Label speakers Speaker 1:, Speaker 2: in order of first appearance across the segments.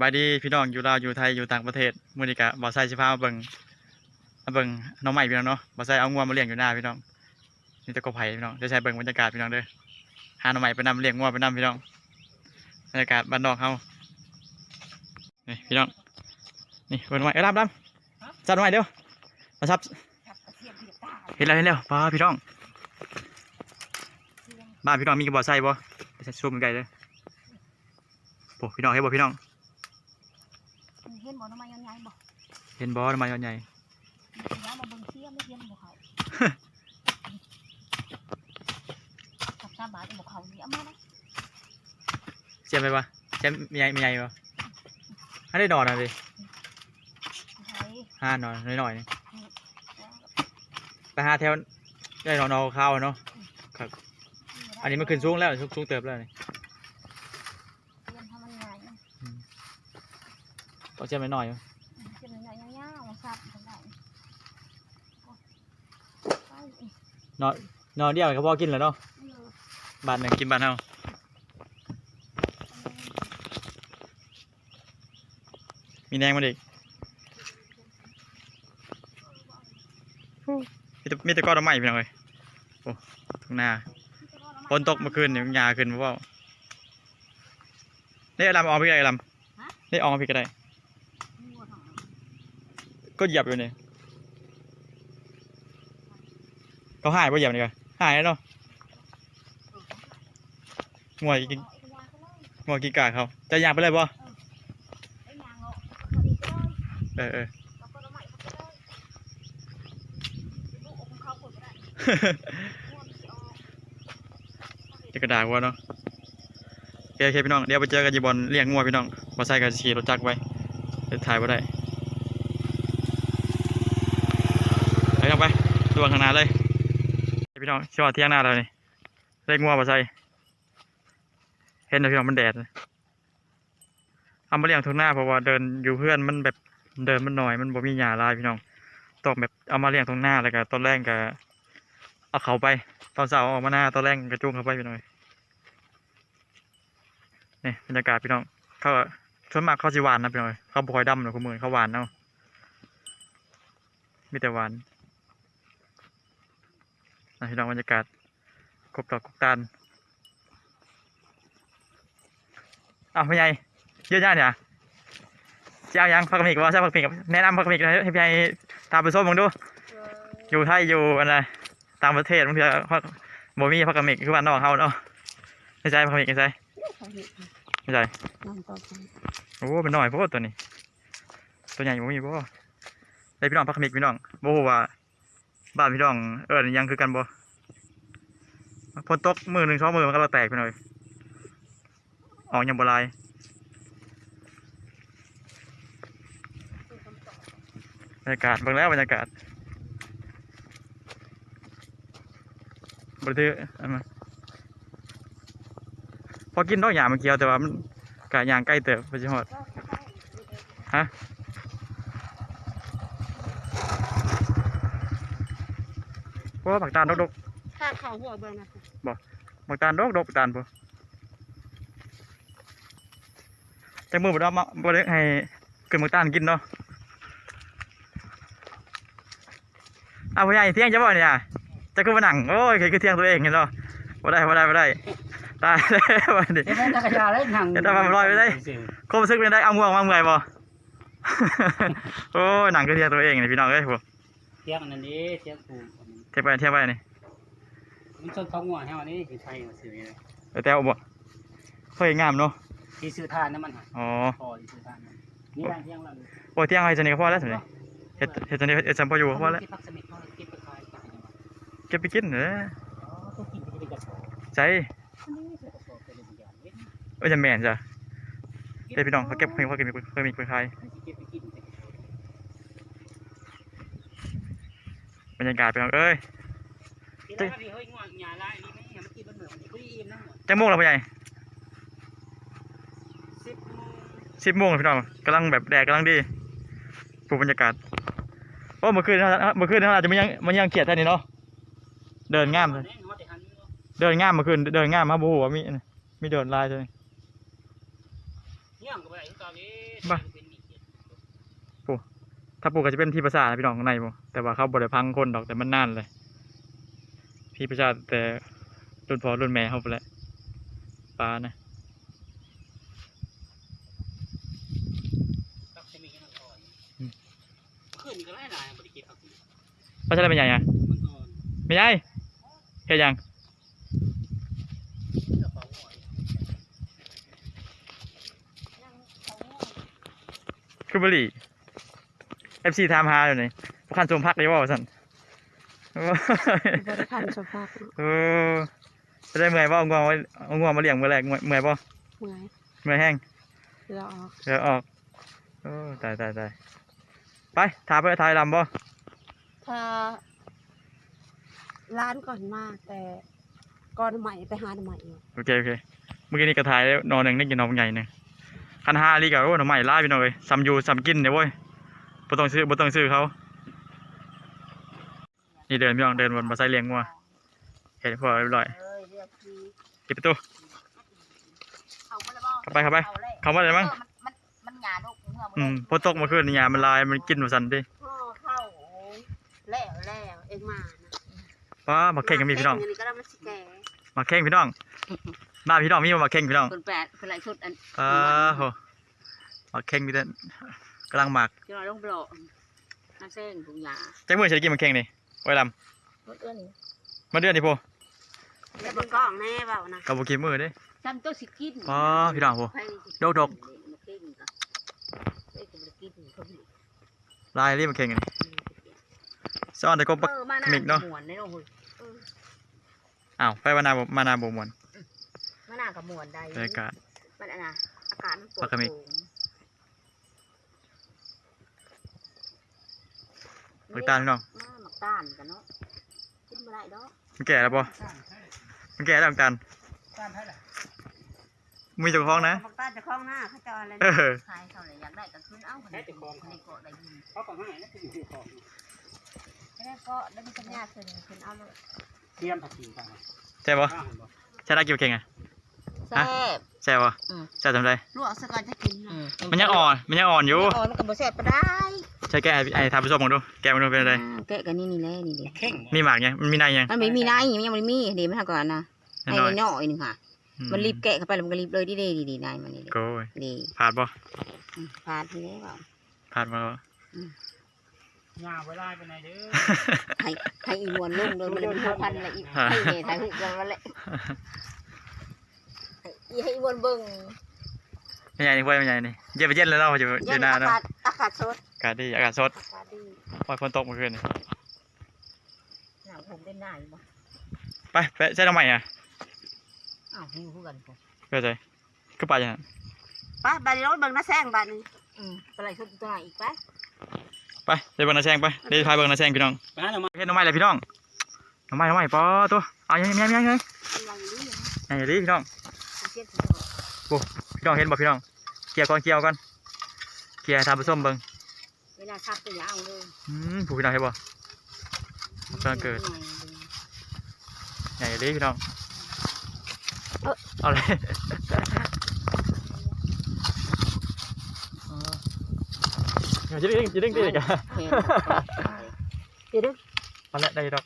Speaker 1: บายดีพี่น้องอยู่ลาวอยู่ไทยอยู่ต่างประเทศมือนี้ก็บ่ใส่สิพามาเบิ่งมาเบิ่งน้องใหม่พี่น้องเนาะบ่ใส่เอางัวมาเลี้ยงอยู่หน้าพี่น้องนี่ตะกบไผ่พี่น้องเดี๋ยวใช้เบิ่งบรรยากาศพี่น้องเด้อหาน้องใหม่ไปนำเลี้ยงงัวไปนำพี่น้องบรรยากาศบ้านนอกเฮานี่พี่น้องนี่เบิ่งน้งใหม่เอ้ยดำดำจับน้องใหม่เดี๋ยวมาซับเห็นแล้วเห็นแล้วป้าพี่น้องบ้านพี่น้องมีกระบอกใส่บ่ไปใส่ซูมไกลเลยโอ้พี่น้องเห็นบ่พี่น้อง
Speaker 2: นบ่ทำไมยังไงบ่
Speaker 1: เห็นบ่ทำไมย้อนใหญ่
Speaker 2: ย้ายมาเบิ่งเชี่ยไม่เห็นบ่เขากับสาบาทบ่เขานี่เอามาได้
Speaker 1: เสียบไปปะเสียบมีใหญ่มีใหญ่ปะถ้าได้นอนอะดิ
Speaker 2: ใช้
Speaker 1: ห้านอนหน่อยๆนี่ไปหาแถวได้นอนเอาข้าวเนาะอันนี้มันขึ้นสูงแล้วสูงสูงเติบแล้วนี่
Speaker 2: เรียนทำมันง่าย
Speaker 1: ต้อง เสียบหน่อยๆ
Speaker 2: เป็นง่ายยาวๆซับกันได้ไป
Speaker 1: นอนนอนเดียวก็พอกินแล้วเนาะบาทหนึ่งกินบาทเท่ามีแดงมาดิมีแต่มีแต่ก้อนน้ำใหม่พี่น้องเลยโอ้ทุ่งนาฝนตกเมื่อคืนเนี่ยหญ้าขึ้นมาเปล่านี่เอาลำออกพี่ก็ได้ลำนี่ออกพี่ก็ได้ ก็เหยียบอยู่นี่เขาหายป่ะเหยียบนี่ก็หายแล้วเนาะงวยกินงวยกินกาเขาจะยางไปเลยป่ะเออเออจะกระดาษวัวเนาะโอเคโอเคพี่น้อง เดี๋ยวไปเจอกันยีบอลเลี้ยงงัวพี่น้องมาใส่กันขี่รถจักรไว้เดี๋ยวถ่ายไ่ได้ไปลง ไประวังข้างหน้าเลยพี่น้องชอบเที่ยงหน้าเรานี่เลี้ยงงัวมาใส่เห็นนะพี่น้องมันแดดเอามาเลี้ยงทุกหน้าเพราะว่าเดินอยู่เพื่อนมันแบบเดินมันหน่อยมันบ่มีหญ้าลายพี่น้องต้องแบบเอามาเลี้ยงตรงหน้าแล้วก็ตอนแรกก็เอาเขาไปตอนเสาร์ออกมาหน้าตอนแรกกระจุงเข้าไปพี่น้องนี่บรรยากาศพี่น้องเขาส่วนมากเขาสิหวานนะพี่น้องเขาบ่ค่อยดำหรอคุณมือเขาหวานเนาะมีแต่หวาน พี่น้องบรรยากาศกบดอกกบตาลอ้าวพี่ใหญ่เยอะแยะเนี่ยเจ้ายังพักกมิกว่าใช่พักกมิกแนะนำพักกมิกให้พี่ใหญ่ตามไปส้มมึงดู อยู่ไทยอยู่อะไรต่างประเทศบางทีพักบ่มีพักกมิกคือบ้านนอกเขาเนาะไม่ใช่พักกมิกไม่ใช่ไม่ใช่
Speaker 2: นั่นต่อไป
Speaker 1: โอ้เป็นน้อยเพราะตัวนี้ ตัวใหญ่บ่มีบ่ได้พี่น้องพักกมิกพี่น้องบ่ฮู้ว่า บ้านพี่น้องเอิ้นหยังคือกันบ่ฝนตกมือหนึ่งสองมือมันก็ละแตกไปหน่อยออกยังบลายบรรยากาศบิ่งแล้วบรรยากาศบ่ได้อันนั้พอกินดอกหญ้ามันเกี่ยวแต่ว่ามันกะย่างใกล้เติบไปสิฮอดฮะ เพ ราะว่าผักตาลดก
Speaker 2: ถ้าเขาหัวเบิ่งนะ
Speaker 1: ๆผักตาลดกดกผักตาลพอแต่มือบ่ได้เอามาบ่ได้ให้เกินผักตาลกินเนาะเอาพ่อใหญ่เที่ยงจะบ่เนี่ยจะขึ้นมาหนังโอ้ยคือเที่ยงตัวเองเห็นเนาะบ่ได้บ่ได้บ่ได้ตายแล้ววันนี้
Speaker 3: เดี๋ยวแม่จักรยานเลยหนัง
Speaker 1: เดี๋ยวตามมาลอยไปเลยโคมซึกเป็นได้เอาง่วงมาเมื่อยบ่โอ้ยหนังก็เที่ยงตัวเองนี่พี่น้องเอ้ยผม
Speaker 3: เทียบอันนั้นนี้เทียบผูก
Speaker 1: เทียบไปเทียบไปนี่
Speaker 3: มันชนเขางัวแห้วนี้คือไทยมาซื้อเลย
Speaker 1: เดี๋ยวแต่เอาบ่เฮ้ยงามเนาะ
Speaker 3: ที่ซื้อทานนั่นมันหา
Speaker 1: อ๋อ
Speaker 3: พอที่ซื้อทานนี่ร้านเที่ยงเรา
Speaker 1: โอ้ยเที่ยงให้จันนี่ก็พอแล้วสิเฮ็ดเฮ็ดจันนี่เฮ็ดจำพออยู่ก็พอแล้ว
Speaker 3: ที่พักสมิทเขาเก็บไปขายกัน
Speaker 1: เก็บไปกินเด้อ
Speaker 3: อ๋อต้องกินไปที่กระสอบ
Speaker 1: ใจ
Speaker 3: อันนี้ใส่กระสอบไปเลยอย่างนี้
Speaker 1: เอ้ยจะแม่นจ้ะเดี๋ยวพี่น้องเขาเก็บเพิ่งเขาเก็บเพิ่งมีเพิ่งขาย
Speaker 3: เก็บไปกิน
Speaker 1: บรรยากาศพี่น้องเอ้ย
Speaker 3: ที่ได้ครับพี่เฮ้ยงัวหยาลายนี่ไม่เห็นมันกินมันเหมือนมันคุยอิ่มนะ
Speaker 1: จังโมงแล้วพ่อใหญ่
Speaker 3: สิบโมง
Speaker 1: สิบโมงแล้วพี่น้องกำลังแบบแดดกำลังดีผูบรรยากาศโอ้เมื่อคืนเราเมื่อคืนเราอาจจะมันยังมันยังเกลียดแท่นี้เนาะเดินงามเลยเดินง่ามเมื่อคืนเดินง่ามมาบูว่ามีมีเดินลายเลย
Speaker 3: เนี่ยก็ไปเก่าก่านี้
Speaker 1: บ้า ถ้าปลูกก็จะเป็นที่ประสาทนะพี่น้องข้างในบ่แต่ว่าเขาบ่ได้พังคนดอกแต่มันนานเลย พี่ประสาทแต่รุ่นพ่อรุ่นแม่เขาไปแหล้วปลานะ
Speaker 3: ต้องใช้มีแค่นั้นก่อนขึ้นก็ได้หลายบริกิตเอาขึ้น
Speaker 1: ปลาใช่เป็นใหญ่อะ
Speaker 3: มันก่อน
Speaker 1: ไม่ใหญ่เฮ็ดยัง
Speaker 3: เจ้าของห อย
Speaker 1: คือบุหรี่ FC ถามหาอยู่นี่บ่คันสมพักได้บ่ว่าซั่น
Speaker 4: บริพันธ์สภาพ
Speaker 1: เออจะได้เมื่อยบ่เอาง่วงมาเอาง่วงมาเลี้ยงมื้อแรกเมื่อยเมื่อยบ่
Speaker 4: เมื่อย
Speaker 1: เมื่อยแห้ง
Speaker 4: เรือออก
Speaker 1: เดี๋ยวออกโอ้ตายตายตายไปถามไปถ่ายลำบ่
Speaker 4: ถ้าร้านก่อนมาแต่ก่อนใหม่ไปหาใหม่อยู่
Speaker 1: โอเคโอเคเมื่อกี้นี่ก็ถ่ายแล้วนอนหนึ่งได้กินนอนใหญ่หนึ่งคันห้าลีกับโอ้หน่อไม้ล่าพี่น้องเลยซ้ำอยู่ซ้ำกินเนี่ยเว้ย บ่ต้องซื้อบ่ต้องซื้อเขา นี่เดินพี่น้องเดินบนมาใส่เลี้ยงงัวเห็นพอเรียบร้อย
Speaker 2: กพี่
Speaker 1: ปิดประตู
Speaker 2: เอาไปแล้บ่
Speaker 1: เข้าไปเข้าไป
Speaker 2: เอล้ว
Speaker 1: เข้ามาเลยมั้ง
Speaker 2: ออมันมันมันหยาดกเมื่อ
Speaker 1: อืมพอตกมาคืนนี่ยามันลายมันกินมาสั่นดิ
Speaker 4: พ่อเข้าโอ้ยแล้วแล้วเองมานะ
Speaker 1: ป้ามาเข่งกันมีพี่น้อง
Speaker 4: เก็ได้มาสิแก
Speaker 1: มาเข่งพี่น้องหน้าพี่น้องมีมาเข่งพี่น้อง
Speaker 2: คนแปดคนไรชุดอัน
Speaker 1: ป้าโหมาเข่งพี่เต้นำลังหมัก
Speaker 2: จะมาลงโปรน้ำเส้นถุงยา
Speaker 1: แจ็คมือเฉยกินมาเข่งนี่ไว้ล
Speaker 2: รถเอื้อนนี่ำ
Speaker 1: มาเดือนนี่พอ
Speaker 4: แล้วมันกล้องแน่เปล่านะ
Speaker 1: กับบุกินมือเด้
Speaker 2: จำตัวสิกิน
Speaker 1: อ๋อพี่น้องโห
Speaker 2: ใครสิ
Speaker 1: ดกดก
Speaker 2: มากินก็เอ้ยก็บ่ได้กินเขาอยู่
Speaker 1: ลายรีบมาเข่งกันซ่อนแต่ก็ปัก
Speaker 2: เออมา
Speaker 1: มิ
Speaker 2: นาก
Speaker 1: เนาะ
Speaker 2: หมวนได้เนาะเฮ้ย
Speaker 1: อ้าวไปมานาบ่มานาบ่มวน
Speaker 2: มานากับหมวนใด
Speaker 1: บรรยากาศ
Speaker 2: มันอันน่ะอากาศมันปว
Speaker 1: ป
Speaker 2: ด
Speaker 1: กติ
Speaker 2: โผง
Speaker 1: มึกตาลพี่น้อง
Speaker 2: มาหมักต้านกันเนาะกินบ่ได้ดอก
Speaker 1: มันแก่แล้วปะ
Speaker 3: สร้างใช่
Speaker 1: มันแก่แล้วเหมือนกัน
Speaker 3: สร้างใช่แหละ
Speaker 1: มีเจ้าของนะ
Speaker 4: บอกตาจะคล้องหน้าเขาจะเอาอะไร
Speaker 1: เออ
Speaker 2: ใครเขาเลยอยากได้ก็ขึ้นเอ้าคนนี้คนนี้เกาะได้ยิน
Speaker 3: เขาก็ให้นะคืออยู่ของ
Speaker 2: แล้วก็ได้มีสัญญาขึ้นขึ้นเอาเลย
Speaker 3: เตรียมผักชีไป
Speaker 1: ใช่ปะ
Speaker 3: ข้าวบ่
Speaker 1: ใช่ได้กี่เข่งอะ
Speaker 2: แซ่บ
Speaker 1: ใช่ปะ
Speaker 2: อืม
Speaker 1: ใช่ทำไร
Speaker 2: ลวกสักก่อนจะกินนะ
Speaker 1: มันยังอ่อนมันยังอ่อนอยู่
Speaker 2: อ่อนมันก็บ่แซ่บปานได้
Speaker 1: ใช่แกให้ไอ้ทำไปส้มมองดู แกมันดูเป็นอะไร
Speaker 2: อ่าแกะกันนี่นี่แหละนี่ดิ
Speaker 3: เข่ง
Speaker 1: มีหมากยังมันมีในยัง
Speaker 2: มันไม่มีน้ำมันยังไม่มีเดี๋ยวมันทำก่อนนะ
Speaker 1: นิด
Speaker 2: ให้
Speaker 1: หน่อย
Speaker 2: น้อยหนึงค่ะ
Speaker 1: อื
Speaker 2: มันรีบแกะเข้าไปแล้วมันก็รีบเลยดีดีดีนายมันนี่ดิ
Speaker 1: โก้ย
Speaker 2: ดี
Speaker 1: ผ่านปะ
Speaker 2: อืมพาดที่ได้เปล่า
Speaker 1: ผ่านมาแล้ว
Speaker 3: งาไว้ไล่ไปไหนเด้อ
Speaker 2: ให้ให้อีมวนลุ่มเลยมันเลยเป็นหัวพันละอีให้เมถ่ายหุบกันมาแหละให้อีให้อีมวนเบิ่ง
Speaker 1: ไม่ใหญ่นี่เว้ยไม่ใหญ่นี่เย็นไปเย็นแล้วเนาะอยู่อ
Speaker 2: ยั
Speaker 1: ยู่
Speaker 2: น
Speaker 1: หน้า
Speaker 2: อา
Speaker 1: เนาะ
Speaker 2: กาศอากาศสด
Speaker 1: อากาศดีอากาศสด
Speaker 2: อากาศดี
Speaker 1: ปล่อยฝนตกเมื่อคืนนี่
Speaker 2: หนาวผมเป็นหน้าอยู่บ่
Speaker 1: ไปไปใช่ทำไมอะ
Speaker 2: อ้าวหิวคือกันผม
Speaker 1: เพื่อใจก็ไปอย่างนั้น
Speaker 4: ไปบาดนี้รถเบิ่งหน้าแซงบาดนี้
Speaker 2: อืมไปไหนชุดตัวไหนอีกไป
Speaker 1: ไปเดี๋ยวเบิ่งนาแซงไปเดี๋ยวพายเบิ่งนาแซงพี่น้อง
Speaker 3: ไปหาหน่อไม้
Speaker 1: เฮ็ดหน้ำไม้เลยพี่น้องหน้ำไม้หน้ำไม้ปอตัวเอายังยังยังยังยัง
Speaker 2: กำลังดีนะ
Speaker 1: ยังดีพี่น้อง
Speaker 2: เสียบสิเถอะ
Speaker 1: พี่น้องเห็นบ่พี่น้องเกี่ยวก่อนเกี่ยวก่อนเกี่ยวให้ทำผสมเบิ่ง
Speaker 2: เวลาขับก็อย่าเอาเลย
Speaker 1: อืมผู้พี่น้องเห็นบ่กำลังเกิดใหญ่ดีพี่น้องเอาเลยเดี๋ยวจะดึงจะดึงดิกัน
Speaker 2: เห็น
Speaker 4: เดี๋ยวเด้อ
Speaker 1: เอาละได้ดอก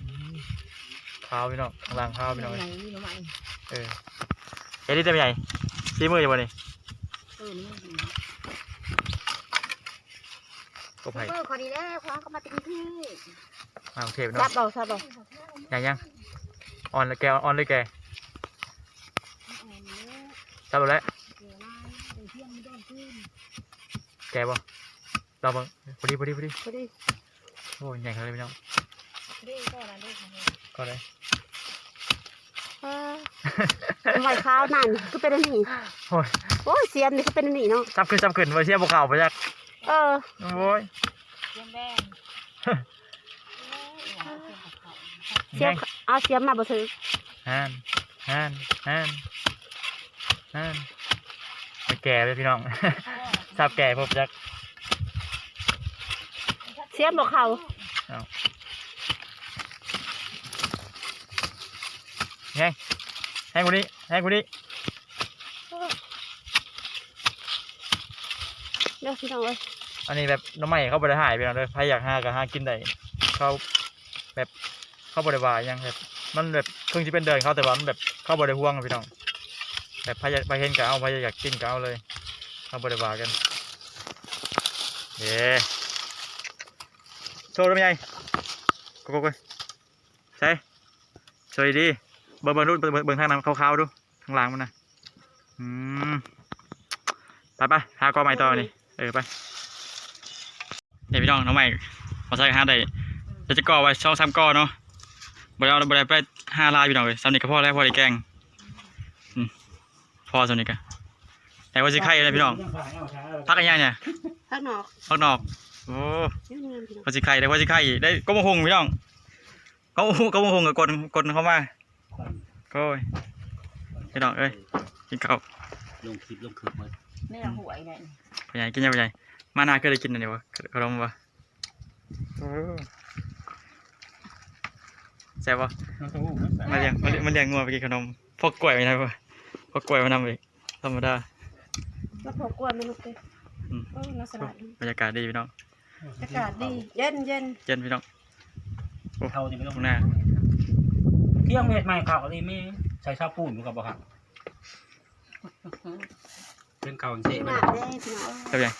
Speaker 1: อืมข้าวพี่น้องข้างล่างข้าวพี่น้อง
Speaker 2: ไห
Speaker 1: เอ้
Speaker 2: น
Speaker 1: ย
Speaker 2: นี่หน่อไม้
Speaker 1: เออเฮ็ดได้เป็นใหญ่ซีมืออยู่บ่นี่
Speaker 2: เออนี่
Speaker 1: ก็ไผ่
Speaker 2: เออคนนี้แล้วความก็มาติงที่
Speaker 1: มาโอเคพี่น้
Speaker 4: ซั
Speaker 1: อบง
Speaker 4: เอาซับเอา
Speaker 1: ใหญ่ยังอ่อนเลยแกอ่อนเลยแกทราบแล้วแกบ่เราเบิ่งพอดีพอดีพอดี
Speaker 4: พอดี
Speaker 1: โอ้ยใหญ่ขนาดเลยพี่น้อง
Speaker 2: เด้ก็นะเด้ค่ะ
Speaker 1: ก็ ได้
Speaker 4: เออทำไมข้าวนั่นก็เป็นอันนี้
Speaker 1: โอ้ย
Speaker 4: โอ้ยเสียมนี่ก็เป็นอันนี้เนาะ
Speaker 1: จับขึ้นจับขึ้นไว้เชียบบ่เข่าไปจัก
Speaker 4: เออ
Speaker 1: โอ้ย
Speaker 2: เสียงแดง
Speaker 4: เสียมเอาเสียมมาบ่ซื้อ
Speaker 1: ฮันฮันฮันฮันไม่แก่เลยพี่น้องทราบแก่พบจัก
Speaker 4: เสียมบ่เข้า
Speaker 1: แห้งแห้งกว่านี้แห้งกว่านี้
Speaker 4: เด้อพี่น้องเอ้ย
Speaker 1: อันนี้แบบหน้ำใหม่เขาบริหายไปแล้วเลยใครอยากหาก็หากินได้เขาแบบเขาบริวารยังแบบมันแบบเครื่องที่เป็นเดินเขาแต่ว่ามันแบบเขาบริห่วงอะพี่น้องแบบใครอยากไปเห็นก็เอาใครอยากกินก็เอาเลยเขาบริวารกันเย้โชว์ได้ไหมยายกูกูกูใช่สวยดี เบิ่งเบิ่งดูเบิ่งเบิ่งเบิ่งทางน้ำขาวๆดูข้างล่างมันนะอืมไปไปหากอใหม่ต่อนี่เออไปเดี๋ยวพี่น้องน้องใหม่มาใส่ห้าได้เดี๋ยวจะก่อไว้ช่องซ้ำก่อเนาะบริเอาบริไปห้าลายพี่น้องเลยซ้ำนี่ก็พอแล้วพอได้แกงอืมพอซ้ำนี่ก็แต่ว่าสิไข่เลยพี่น้องพักอะไรเนี่ย
Speaker 4: พักนอก
Speaker 1: พักนอกโอ้
Speaker 4: เดี๋ยวเงินพี่น้อง
Speaker 1: ว่าสิไข่ได้ว่าสิไข่ได้ก็มงคงพี่น้องก็มงคงก็มงคงกับกดกดเข้ามาก็ โอ้ยพี่น้องเอ้ยกินข้าว
Speaker 3: ลงคลิปลงคลิปมา
Speaker 2: ไม่เอาหวยเนี่ย
Speaker 1: ไปใหญ่กินยังไปใหญ่มานาเคยได้กินอันนี้วะขนมวะโอ้แซ่บปะมาเลี้ยงมาเลี้ยงมาเลี้ยงงัวไปกินขนมพวกกล้วยไปนะพ่อพวกกล้วยมานำไปธรรมดา
Speaker 4: แล้วพอกล้วยมันโอเค
Speaker 1: อืม
Speaker 4: โอ้ยน่าสลัด
Speaker 1: บรรยากาศดีพี่น้อง
Speaker 4: อากาศดีเย็นเย็น
Speaker 1: เย็นพี่น้อง
Speaker 3: เท่าที่ไม่ต้อง
Speaker 1: ข้างหน้า
Speaker 3: เที่ยงเม็ดใหม่ข่าวอะไรไม่ใช้ชาปูนอยู่กับบ่ครับเป็นเก่าเสีย
Speaker 4: ห
Speaker 3: ไป
Speaker 4: น้าเด้พี่น้อง
Speaker 1: เท่าไหร่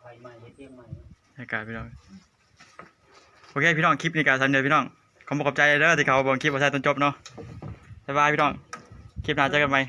Speaker 3: ไฟใหม่เที่ยงใหม่
Speaker 1: บรรยากาศพี่น้องโอเคพี่น้องคลิปนี้การสันเดียวพี่น้องขอบคุณขอบใจเด้อที่เขาเบอกคลิปว่าใช่ตอนจบเนาะบ๊ายบายพี่น้องคลิปหน้าเจอกันใหม่